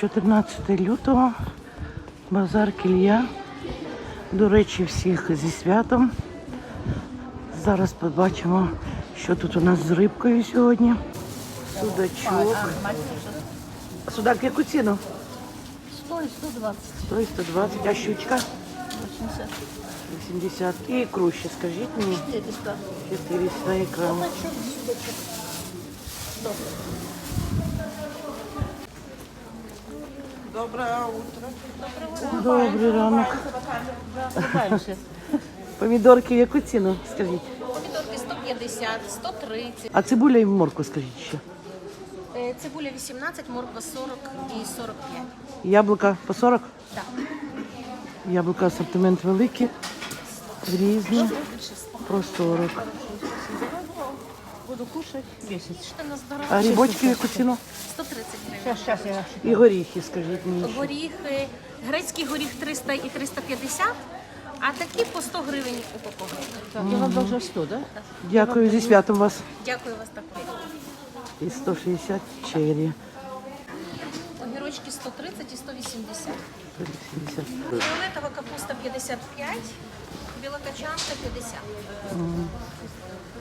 14 лютого, базар Кілля. До речі, всіх зі святом. Зараз побачимо, що тут у нас з рибкою сьогодні. Судачок. Судак яку ціну? 100 и 120. 100 і 120, а щучка 80. 80. І ікру ще скажіть мені. 400. 400 ікра. Добрий ранок. Дальше. Помідорки в яку ціну, скажіть? Помідорки 150, 130, А цибуля і морку скажіть ще. е, цибуля 18, морква 40 і 45. Яблука по 40? Так. Яблука асортимент великий, різні, по 40. Буду кушать. 10. Що на здоров'я? А грибочки в яку ціну? 130 Сейчас, сейчас я. І горіхи, скажіть мені. ще. Горіхи, грецький горіх 300 і 350, а такі по 100 гривень упаковка. Так, я вам должна 100, да? Дякую зі святом вас. Дякую вас також. І 160 черрі. Огірочки 130 і 180. 180. Фіолетова капуста 55, білокачанка 50.